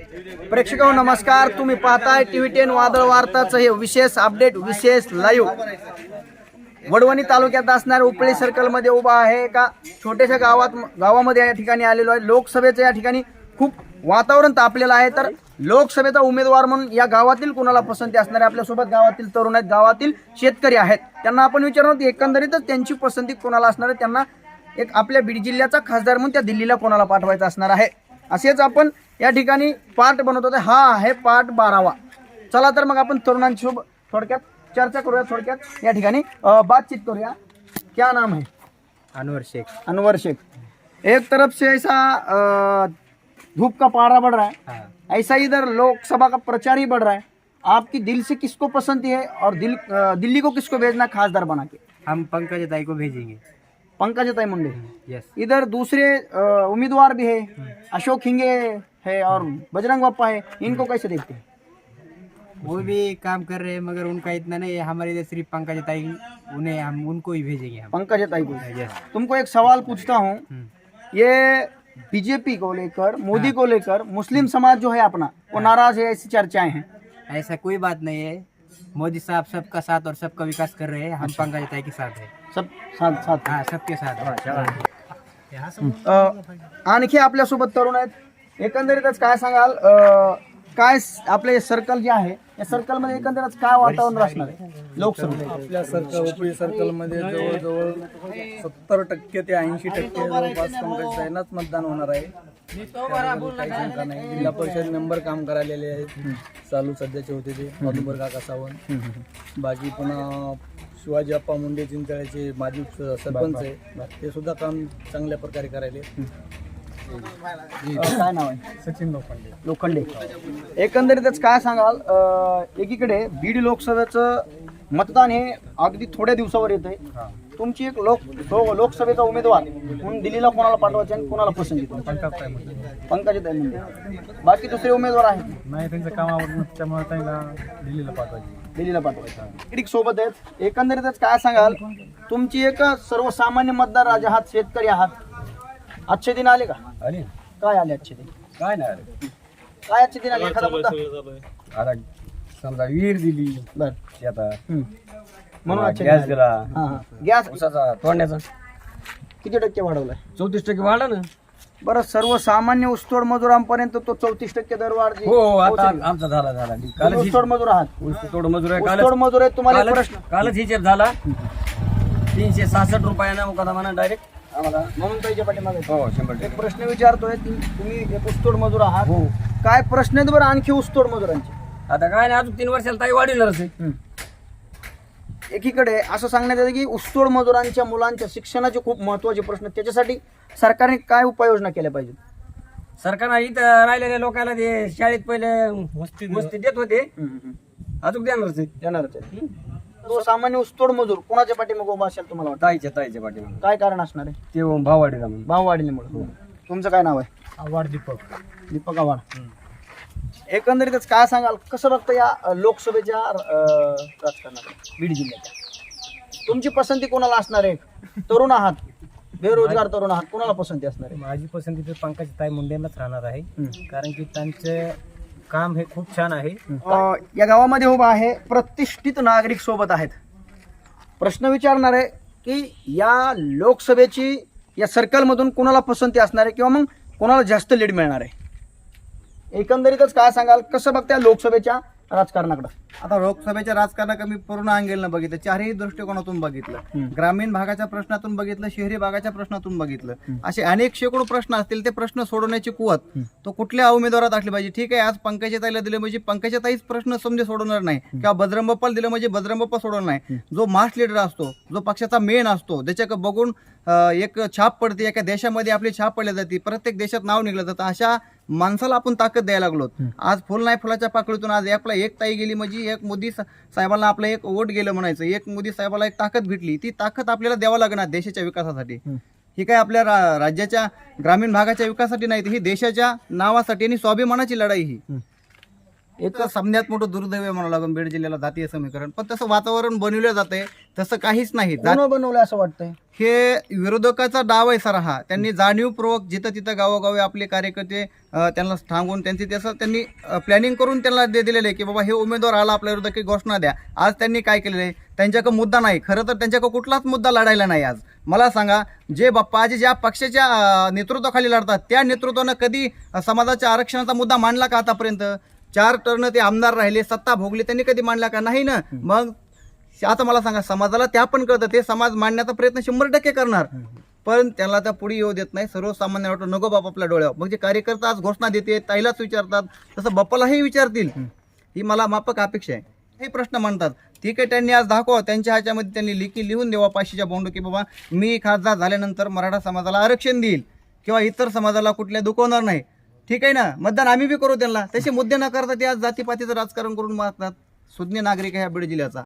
प्रेक्षक नमस्कार. तुम्ही पाहताय टीव्ही टेन वादळ वार्ताचं हे विशेष अपडेट विशेष लाईव्ह वडवणी तालुक्यात असणाऱ्या उपळी सर्कलमध्ये उभा आहे एका छोट्याशा गावात गावामध्ये या ठिकाणी आलेलो आहे. लोकसभेचं या ठिकाणी खूप वातावरण तापलेलं आहे. तर लोकसभेचा उमेदवार म्हणून या गावातील कोणाला पसंती असणारे? आपल्यासोबत गावातील तरुण आहेत. गावातील शेतकरी आहेत. त्यांना आपण विचारणार की एकंदरीतच त्यांची पसंती कोणाला असणार आहे? त्यांना एक आपल्या बीड जिल्ह्याचा खासदार म्हणून त्या दिल्लीला कोणाला पाठवायचा असणार आहे? असेच आपण या ठिकाणी पार्ट बनवत होते हा आहे पार्ट बारावा. चला तर मग आपण तरुणांशी सोबत थोडक्यात चर्चा करूया थोडक्यात या ठिकाणी. बातचीत करूया. क्या नाम है? अनवर शेख. अनवर शेख. एक तरफ़ से ऐसा धूप का पारा बढ़ रहा है. हाँ। ऐसा इधर लोकसभा का प्रचार ही बढ़ रहा है. आपकी दिल से किसको पसंद है और दिल दिल्ली को किसको भेजना है खासदार बना के? हम पंकज दाई को भेजेंगे। पंकज मुंडे। यस इधर दूसरे उम्मीदवार भी है. अशोक हिंगे है और बजरंग बापा है इनको कैसे देखते हैं? वो भी काम कर रहे हैं मगर उनका इतना नहीं है। हमारे इधर सिर्फ़ पंकज ताई उन्हें हम उनको ही भेजेंगे हम। पंकज ताई को। तुमको एक सवाल पूछता हूँ। हम्म। ये बीजेपी को लेकर मोदी को लेकर मुस्लिम समाज जो है अपना वो नाराज़ है ऐसी चर्चाएँ हैं? ऐसा कोई बात नहीं है। मोदी साहब सबका साथ और सबका विकास कर रहे हैं। हम पंकज ताई के साथ है। सब साथ साथ। हाँ सबके साथ। अ, आणखी आपल्यासोबत तरुण आहेत? एकंदरीतच काय सांगाल अ, काय स- आपले सर्कल जे आहे या सर्कलमध्ये एकंदरीत काय वातावरण असणार आहे? लोकसभेत. आपल्या सर्कल उपरी सर्कलमध्ये जवळजवळ सत्तर टक्के ते ऐंशी टक्के जवळपास पंकजताईंनाच मतदान होणार आहे. त्याबद्दल काही शंका नाही. जिल्हा परिषद मेंबर काम करायलेले आहेत. चालू सध्याचे होते ते. मधुकर काका सावंत. बाकी पुन्हा शिवाजी अप्पा मुंडे चिंचळ्याचे माजी सरपंच आहे. ते सुद्धा काम चांगल्या प्रकारे करायले काय नाव आहे? सचिन लोखंडे. लोखंडे. एकंदरीतच काय सांगाल अ, एकीकडे बीड लोकसभेचं मतदान हे अगदी थोड्या दिवसावर येत आहे तुमची एक लोक लोकसभेचा उमेदवार म्हणून दिल्लीला कोणाला पाठवायचे आणि कोणाला पसंती पंकज बाकी दुसरे उमेदवार आहेत? नाही त्यांचं काम आवडलं त्यामुळे त्यांना दिल्लीला पाठवायचे. दिल्लीला पाठवायचं. सोबत आहेत. एकंदरीतच काय सांगाल तुमची एक सर्वसामान्य मतदार राजा आहात शेतकरी आहात. आजचे दिन आले का? काय आले आजचे दिन? काय नाही काय आजचे दिन आले? एखादा मुद्दा? आता समजा विहीर दिली. बर. आता हम्म. म्हणून आजचे गॅस दिन आले. दिला. हा हा. गॅस उसाचा तोडण्याचा. किती टक्के वाढवलाय? चौतीस टक्के वाढला ना. बरं सर्वसामान्य ऊसतोड मजुरांपर्यंत तो चौतीस टक्के दरवाढ जी हो आता पोहोचली. आमचा झाला झाला. तुम्ही कालच ऊसतोड मजूर आहात. ऊस तोड मजूर आहे ऊसतोड कालच मजूर आहेत तुम्हाला एक कालच प्रश्न. कालच हिशेब झाला. तीनशे सहासष्ट रुपयानं मुकादा म्हणा डायरेक्ट आम्हाला. म्हणून पाहिजे पाठीमागे. हो शंभर एक टक्के प्रश्न विचारतोय तुम्ही एक ऊसतोड मजूर आहात. हो. काय प्रश्न आहेत बरं आणखी ऊसतोड मजुरांचे? आता काय नाही अजून तीन वर्षाला ताई वाढीलच आहे. एकीकडे असं सांगण्यात येतं की ऊसतोड मजुरांच्या मुलांच्या शिक्षणाचे खूप महत्त्वाचे प्रश्न आहेत. त्याच्यासाठी सरकारने काय उपाययोजना केल्या पाहिजेत? सरकारनं इथं राहिलेल्या लोकांना ते शाळेत पहिले वस्ती देत. होते. अजून देणारच आहे देणारच आहे तो सामान्य ऊसतोड मजूर कोणाच्या पाठीमागे उभा असेल तुम्हाला वाटतं? ताईच्या ताईच्या पाठीमागे. काय कारण असणार आहे? ते भाववाडीला म्हणून. भाव वाढल्यामुळे तुमचं काय नाव आहे? आवाड दीपक. दीपक आव्हाड. एकंदरीतच काय सांगाल कसं बघतं या अ, लोकसभेच्या अ, राजकारणात बीड जिल्ह्याच्या. तुमची पसंती कोणाला असणार आहे? तरुण आहात. बेरोजगार तरुण आहात. कोणाला पसंती असणार आहे? माझी पसंती तर पंकज ताई मुंडेंनाच राहणार आहे. हम्म. कारण की त्यांचे काम हे खूप छान आहे. अ, या गावामध्ये उभा आहे प्रतिष्ठित नागरिक सोबत आहेत. प्रश्न विचारणार आहे की या लोकसभेची या सर्कलमधून कोणाला पसंती असणार आहे किंवा मग कोणाला जास्त लीड मिळणार आहे? एकंदरीतच काय सांगाल? कसं बघत्या लोकसभेच्या राजकारणाकडं. आता लोकसभेच्या राजकारणाकडे मी पूर्ण अँगेलनं बघितलं. चारही दृष्टिकोनातून बघितलं. ग्रामीण भागाच्या प्रश्नातून बघितलं शहरी भागाच्या प्रश्नातून बघितलं. असे अनेक शेकडो प्रश्न असतील ते प्रश्न सोडवण्याची कुवत. तो कुठल्या उमेदवारात असली पाहिजे? ठीक आहे आज पंकजाताईला दिले म्हणजे पंकजाताईच प्रश्न समजे सोडवणार नाही. किंवा बजरंग बाप्पाला दिलं म्हणजे बजरंग बाप्पा सोडवणार नाही. जो मास लीडर असतो जो पक्षाचा मेन असतो त्याच्याकडे बघून एक छाप पडते एका देशामध्ये आपली छाप पडली जाते प्रत्येक देशात नाव निघलं जातं. अशा माणसाला आपण ताकद द्यायला लागलो. आज फुल नाही फुलाच्या पाकळीतून आज आपला एक ताई गेली म्हणजे एक मोदी साहेबांना आपलं एक वोट गेलं म्हणायचं. एक मोदी साहेबाला एक ताकद भेटली. ती ताकद आपल्याला द्यावं लागणार देशाच्या विकासासाठी. ही काय आपल्या राज्याच्या ग्रामीण भागाच्या विकासासाठी नाही ही देशाच्या नावासाठी आणि स्वाभिमानाची लढाई ही. एक सामन्यात मोठं दुर्दैव आहे म्हणावं लागून बीड जिल्ह्याला जातीय समीकरण. पण तसं वातावरण बनवलं जातंय तसं काहीच नाही. जात- कोण बनवलं असं वाटतंय? हे विरोधकाचा डाव आहे सर हा. त्यांनी जाणीवपूर्वक जिथं तिथं गावोगावी आपले कार्यकर्ते अ, त्यांना सांगून त्यांची त्याचं त्यांनी प्लॅनिंग करून त्यांना दे दिलेलं आहे की बाबा हे उमेदवार आला आपल्या विरोधात की घोषणा द्या. आज त्यांनी काय केलेलं आहे? त्यांच्याकडे मुद्दा नाही. खरं तर त्यांच्याकडे कुठलाच मुद्दा लढायला नाही आज. मला सांगा जे बाप्पाजी ज्या पक्षाच्या अ, नेतृत्वाखाली लढतात त्या नेतृत्वानं कधी समाजाच्या आरक्षणाचा मुद्दा मांडला का आतापर्यंत? चार टर्न ते आमदार राहिले सत्ता भोगली त्यांनी कधी मांडला का? नाही ना. मग आता मला सांगा समाजाला त्या पण कळतं ते समाज मांडण्याचा प्रयत्न शंभर टक्के करणार. पण त्याला त्या पुढे येऊ देत नाही. सर्वसामान्य वाटतं नको बाप आपल्या डोळ्यावर. मग जे कार्यकर्ता आज घोषणा देते ताईलाच विचारतात तसं बाप्पालाही विचारतील. ही मला माफक अपेक्षा आहे. हे प्रश्न मांडतात. ठीक आहे त्यांनी आज दाखवा. त्यांच्या ह्याच्यामध्ये त्यांनी लिखी लिहून देवा पाचशेच्या बॉन्ड की बाबा मी खासदार झाल्यानंतर मराठा समाजाला आरक्षण देईल. किंवा इतर समाजाला कुठल्या दुखवणार नाही. ठीक आहे ना? मतदान आम्ही बी करू त्यांना. तसे मुद्दे न करता ते आज जातीपातीचं राजकारण करून मागतात सुज्ञ नागरिक आहे हा बीड जिल्ह्याचा.